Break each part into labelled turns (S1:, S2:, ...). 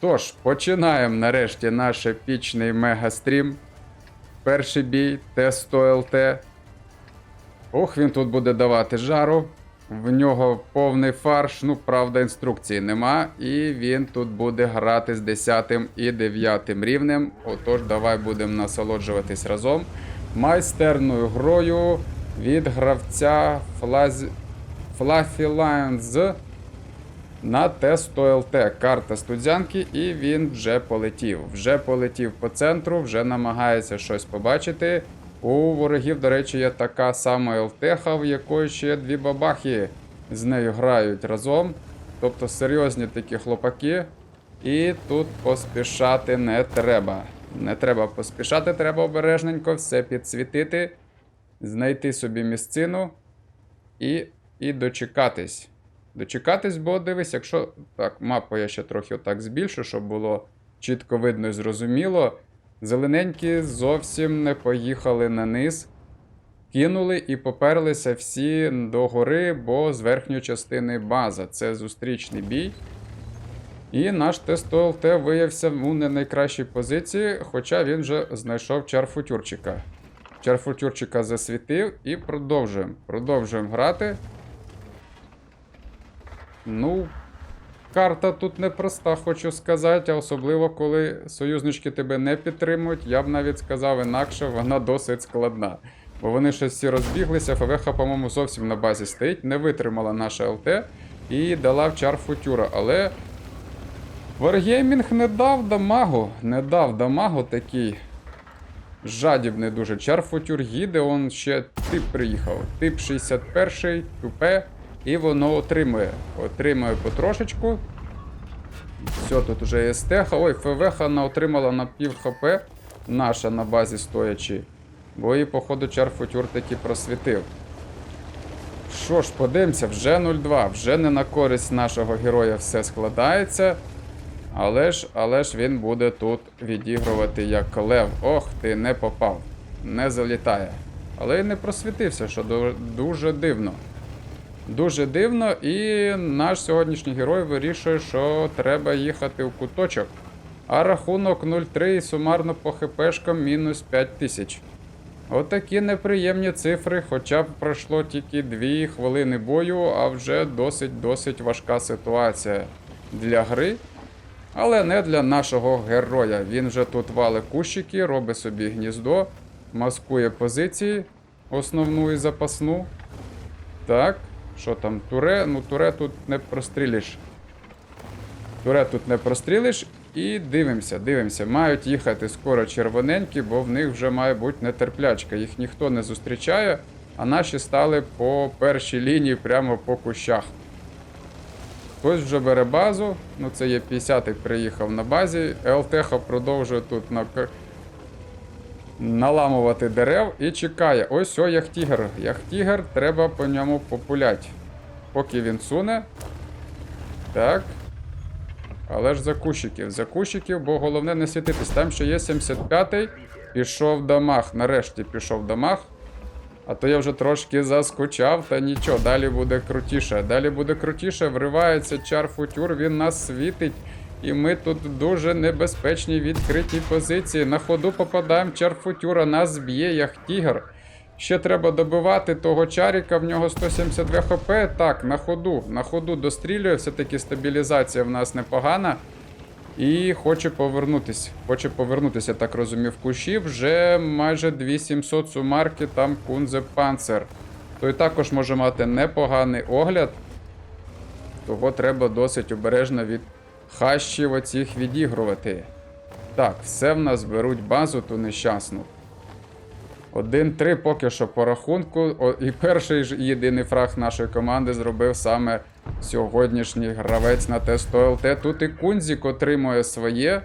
S1: Тож, починаємо нарешті наш епічний мегастрім. Перший бій, Т100 ЛТ. Ох, він тут буде давати жару. В нього повний фарш, ну, правда, інструкції нема. І він тут буде грати з 10 і 9 рівнем. Отож, давай будемо насолоджуватись разом. Майстерною грою від гравця Флаз... Fluffy Lions на Т100 ЛТ. Карта студзянки, і він вже полетів. Вже полетів по центру, вже намагається щось побачити. У ворогів, до речі, є така сама ЛТХа, в якої ще дві бабахи з нею грають разом. Тобто серйозні такі хлопаки. І тут поспішати не треба. Не треба поспішати, треба обережненько все підсвітити, знайти собі місцину і, і дочекатись. Дочекатись, бо дивись, якщо. Так, мапу я ще трохи отак збільшу, щоб було чітко видно і зрозуміло. Зелененькі зовсім не поїхали на низ, кинули і поперлися всі до гори, бо з верхньої частини база. Це зустрічний бій. І наш тест ЛТ виявився у не найкращій позиції, хоча він вже знайшов чарфутюрчика. Чарфутюрчика засвітив і продовжуємо. Продовжуємо грати. Ну, карта тут непроста, хочу сказати, а особливо коли союзнички тебе не підтримують, я б навіть сказав інакше, вона досить складна. Бо вони щось всі розбіглися, ФВХ, по-моєму, зовсім на базі стоїть, не витримала наша ЛТ і дала в чар футюра. Але Wargaming не дав дамагу, не дав дамагу такий жадібний дуже. Чарфутюр їде, он ще тип приїхав. Тип 61 тупе, і воно отримує. Отримує потрошечку. Все, тут уже є стеха. Ой, ФВХ вона отримала на пів хп. Наша на базі стоячи. Бо її, походу, чарфутюр таки просвітив. Що ж, подивимося, вже 0-2, вже не на користь нашого героя все складається. Але ж, але ж він буде тут відігрувати як лев. Ох, ти не попав. Не залітає. Але й не просвітився, що дуже дивно. Дуже дивно, і наш сьогоднішній герой вирішує, що треба їхати в куточок. А рахунок 0-3 і сумарно по хпшкам мінус 5 тисяч. Отакі неприємні цифри, хоча б пройшло тільки 2 хвилини бою, а вже досить-досить важка ситуація для гри. Але не для нашого героя. Він вже тут валить кущики, робить собі гніздо, маскує позиції, основну і запасну. Так, що там? Туре? Ну, туре тут не прострілиш. Туре тут не прострілиш. І дивимося, дивимося. Мають їхати скоро червоненькі, бо в них вже має бути нетерплячка. Їх ніхто не зустрічає, а наші стали по першій лінії прямо по кущах. Хтось вже бере базу, ну це є 50-й приїхав на базі. ЛТХ продовжує тут на... наламувати дерев і чекає. Ось о, яхтігер. Яхтігер, треба по ньому популять. Поки він суне. Так. Але ж за кущиків, за кущиків, бо головне не світитись. Там ще є 75-й. Пішов дамаг. Нарешті пішов дамаг. А то я вже трошки заскучав, та нічого, далі буде крутіше. Далі буде крутіше, вривається чар футюр, він нас світить. І ми тут дуже небезпечній відкритій позиції. На ходу попадаємо чар футюра, нас б'є як тігр. Ще треба добивати того чаріка, в нього 172 хп. Так, на ходу, на ходу дострілює, все-таки стабілізація в нас непогана. І хоче повернутись. Хоче повернутися, так розумів, кущі. Вже майже 2700 сумарки, там кунзе панцер. Той також може мати непоганий огляд. Того треба досить обережно від хащів оцих відігрувати. Так, все в нас беруть базу ту нещасну. 1-3 поки що по рахунку. О, і перший ж єдиний фраг нашої команди зробив саме сьогоднішній гравець на Т100 ЛТ. Тут і Кунзік отримує своє.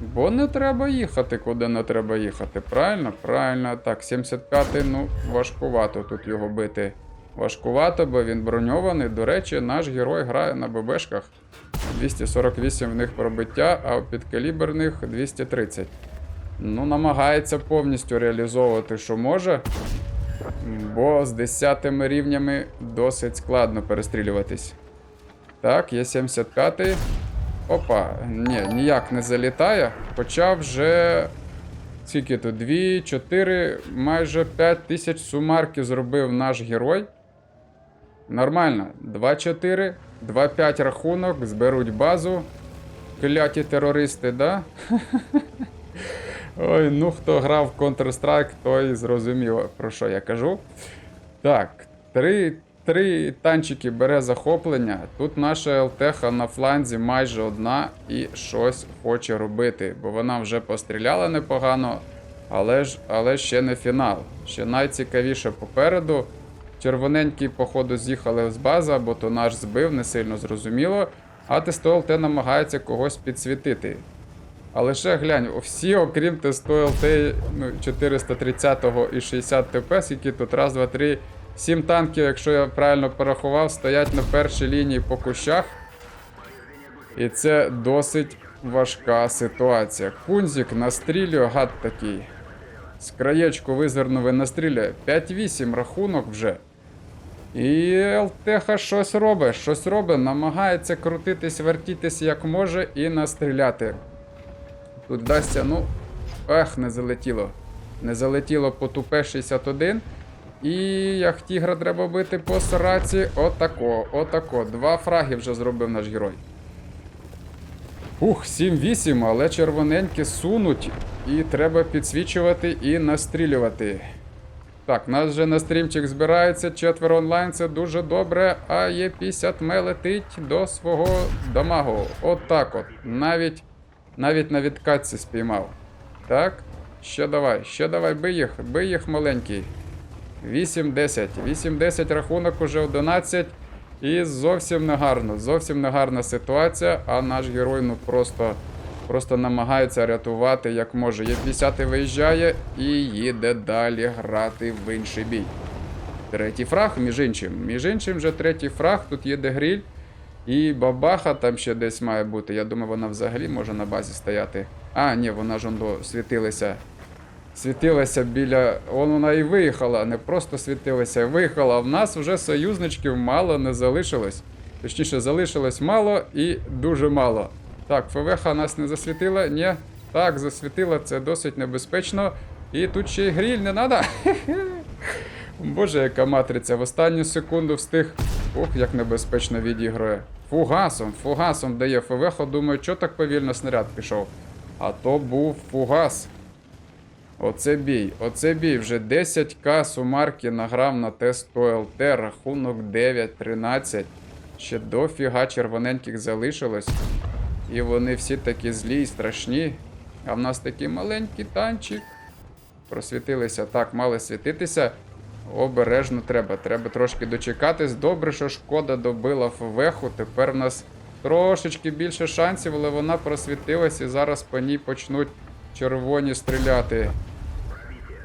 S1: Бо не треба їхати, куди не треба їхати. Правильно? Правильно. Так, 75-й, ну, важкувато тут його бити. Важкувато, бо він броньований. До речі, наш герой грає на ББшках. 248 в них пробиття, а підкаліберних 230. Ну, намагається повністю реалізовувати, що може. Бо з 10 рівнями досить складно перестрілюватись. Так, є 75-й. Опа, ні, ніяк не залітає. Хоча вже. Скільки тут? 2, 4, майже 5 тисяч сумарків зробив наш герой. Нормально. 2-4, 2-5 рахунок, зберуть базу. Кляті терористи, да? Ой, ну хто грав в Counter-Strike, той зрозумів, про що я кажу. Так, три, три танчики бере захоплення. Тут наша ЛТХ на фланзі майже одна і щось хоче робити, бо вона вже постріляла непогано, але ж але ще не фінал. Ще найцікавіше попереду. Червоненькі, походу, з'їхали з бази, бо то наш збив, не сильно зрозуміло. А тесто ЛТ намагається когось підсвітити. А лише глянь, всі, окрім тесту ЛТ ну, 430 і 60 ТП, скільки тут раз, два, три, сім танків, якщо я правильно порахував, стоять на першій лінії по кущах. І це досить важка ситуація. Кунзік настрілює, гад такий. З краєчку визирнув і настріляє. 5-8 рахунок вже. І щось робить, щось робить, намагається крутитись, вертітись як може і настріляти. Тут вдасться, ну. Ех, не залетіло. Не залетіло по тупе 61. І як тігра треба бити по сраці. Отако, отако. Два фраги вже зробив наш герой. Ух, 7-8, але червоненькі сунуть. І треба підсвічувати і настрілювати. Так, нас вже на стрімчик збирається. Четверо онлайн, це дуже добре. А Є50 ме летить до свого дамагу. Отак от. Навіть навіть на відкатці спіймав. Так, ще давай, ще давай, бий їх, бий їх маленький. 8-10. 8-10 рахунок уже 11. І зовсім не гарно. Зовсім не гарна ситуація, а наш герой ну просто, просто намагається рятувати як може. Є 50 виїжджає і їде далі грати в інший бій. Третій фраг, між іншим. Між іншим, вже третій фраг, тут є дегріль. І бабаха там ще десь має бути. Я думаю, вона взагалі може на базі стояти. А, ні, вона ж он до світилася. Світилася біля. Вон вона і виїхала, не просто світилася, а виїхала. В нас вже союзничків мало не залишилось. Точніше, залишилось мало і дуже мало. Так, ФВХ нас не засвітила? Ні. Так, засвітила, це досить небезпечно. І тут ще й гріль не треба. Боже, яка матриця. В останню секунду встиг. Ох, як небезпечно відігрує. Фугасом, фугасом дає ФВХ. Думаю, що так повільно снаряд пішов. А то був фугас. Оце бій, оце бій. Вже 10к сумарки награв на тест ОЛТ, рахунок 9-13. Ще дофіга червоненьких залишилось. І вони всі такі злі і страшні. А в нас такий маленький танчик. Просвітилися. Так, мали світитися. Обережно треба. Треба трошки дочекатись. Добре, що шкода добила ФВХу. Тепер в нас трошечки більше шансів, але вона просвітилась і зараз по ній почнуть червоні стріляти.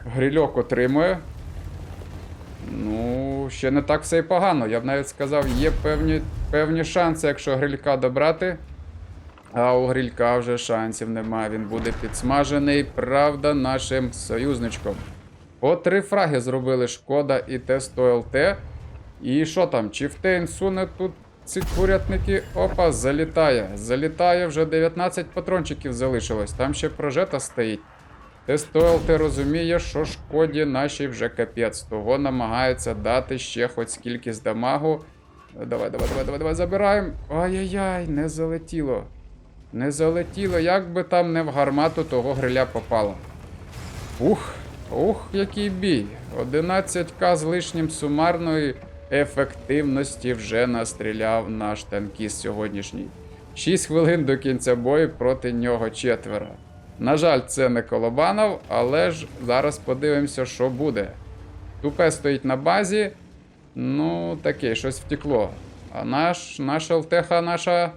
S1: Грильок отримує. Ну, ще не так все і погано. Я б навіть сказав, є певні, певні шанси, якщо грилька добрати. А у грилька вже шансів немає. Він буде підсмажений, правда, нашим союзничком. По три фраги зробили шкода і тест ОЛТ. І що там? Чіфтейн суне тут ці курятники. Опа, залітає. Залітає, вже 19 патрончиків залишилось. Там ще прожета стоїть. Тест ОЛТ розуміє, що шкоді нашій вже капець. Того намагається дати ще хоч скількись дамагу. Давай, давай, давай, давай, давай, забираємо. Ай-яй-яй, не залетіло. Не залетіло, як би там не в гармату того гриля попало. Ух, ух, який бій. 11к з лишнім сумарної ефективності вже настріляв наш танкіст сьогоднішній. 6 хвилин до кінця бою проти нього четверо. На жаль, це не Колобанов, але ж зараз подивимося, що буде. Тупе стоїть на базі. Ну, таке, щось втекло. А наш, наша ЛТХ, наша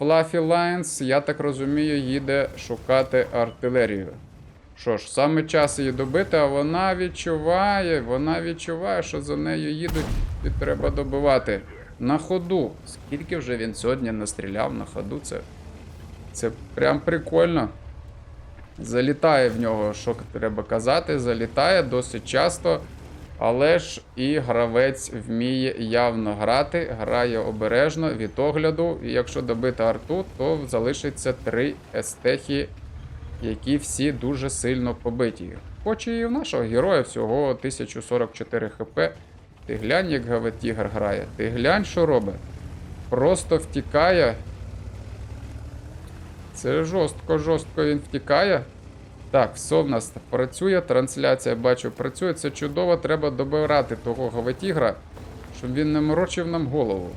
S1: Fluffy Lines, я так розумію, їде шукати артилерію. Що ж, саме час її добити, а вона відчуває, вона відчуває, що за нею їдуть і треба добивати. На ходу. Скільки вже він сьогодні настріляв на ходу, це, це прям прикольно. Залітає в нього, що треба казати, залітає досить часто. Але ж і гравець вміє явно грати, грає обережно від огляду. І якщо добити арту, то залишиться три естехи, які всі дуже сильно побиті. Хоч і в нашого героя всього 1044 хп. Ти глянь, як Гаватігр грає. Ти глянь, що робить. Просто втікає. Це жорстко, жорстко він втікає. Так, все в нас працює, трансляція бачу, працює. Це чудово, треба добирати того Гаватігра, щоб він не морочив нам голову.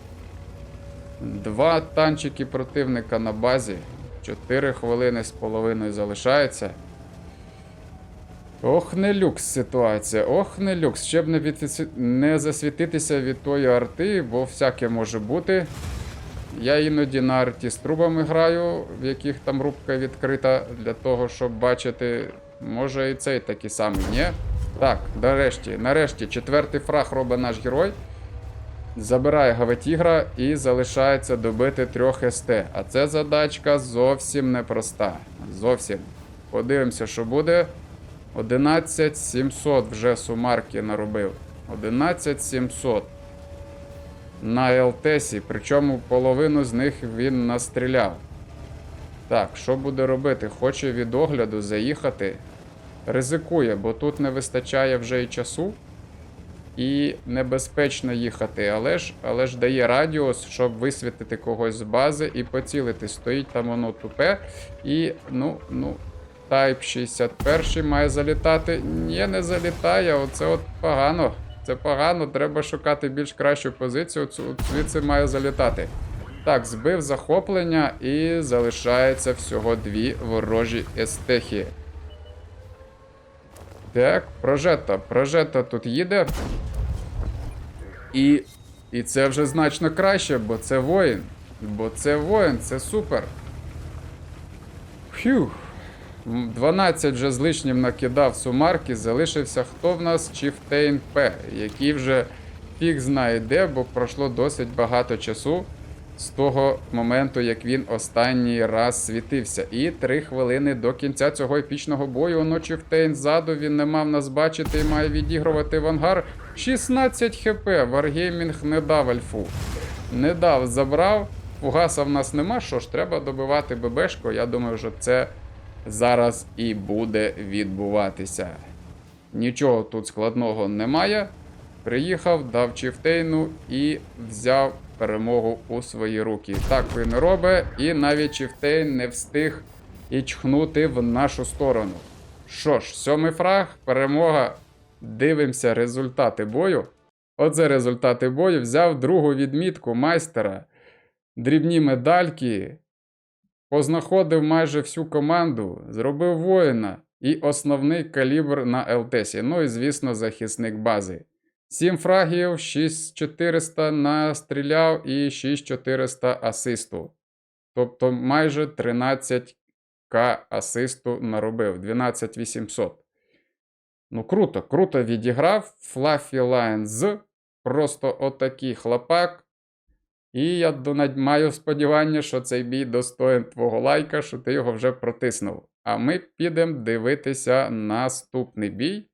S1: Два танчики противника на базі. 4 хвилини з половиною залишається. Ох, не люкс ситуація, ох, не люкс. Ще б не, від... не засвітитися від тої арти, бо всяке може бути. Я іноді на арті з трубами граю, в яких там рубка відкрита для того, щоб бачити. Може і цей такий самий, ні? Так, нарешті, нарешті, четвертий фраг робить наш герой. Забирає Гаватігра і залишається добити трьох СТ. А це задачка зовсім непроста. Зовсім. Подивимося, що буде. 11700 вже сумарки наробив. 11700 на ЛТСі, причому половину з них він настріляв. Так, що буде робити? Хоче від огляду заїхати. Ризикує, бо тут не вистачає вже і часу. І небезпечно їхати, але ж, але ж дає радіус, щоб висвітити когось з бази і поцілити. Стоїть там воно тупе. І, ну, ну, Type 61 має залітати. Ні, не залітає. Оце от погано. Це погано, треба шукати більш кращу позицію. Звідси має залітати. Так, збив захоплення і залишається всього дві ворожі естехи. Так, прожета. Прожета тут їде. І, і це вже значно краще, бо це воїн. Бо це воїн, це супер. Фух. М, 12 вже з лишнім накидав сумарки, залишився хто в нас? Чіфтейн П, який вже фіг знає де, бо пройшло досить багато часу з того моменту, як він останній раз світився. І 3 хвилини до кінця цього епічного бою. Оно Чіфтейн ззаду, він не мав нас бачити і має відігрувати в ангар. 16 хп. Варгеймінг не дав альфу. Не дав, забрав. Фугаса в нас нема. Що ж, треба добивати ББшку. Я думаю, що це зараз і буде відбуватися. Нічого тут складного немає. Приїхав, дав Чіфтейну і взяв перемогу у свої руки. Так він робить, і навіть Чіфтейн не встиг і чхнути в нашу сторону. Що ж, сьомий фраг, перемога. Дивимося результати бою. Оце результати бою. Взяв другу відмітку майстера. Дрібні медальки, познаходив майже всю команду, зробив воїна і основний калібр на ЛТСі. Ну і, звісно, захисник бази. 7 фрагів, 6400 настріляв і 6400 асисту. Тобто майже 13к асисту наробив, 12800. Ну, круто, круто відіграв. Флафі Лайнз. Просто отакий хлопак. І я маю сподівання, що цей бій достоїн твого лайка, що ти його вже протиснув. А ми підемо дивитися наступний бій.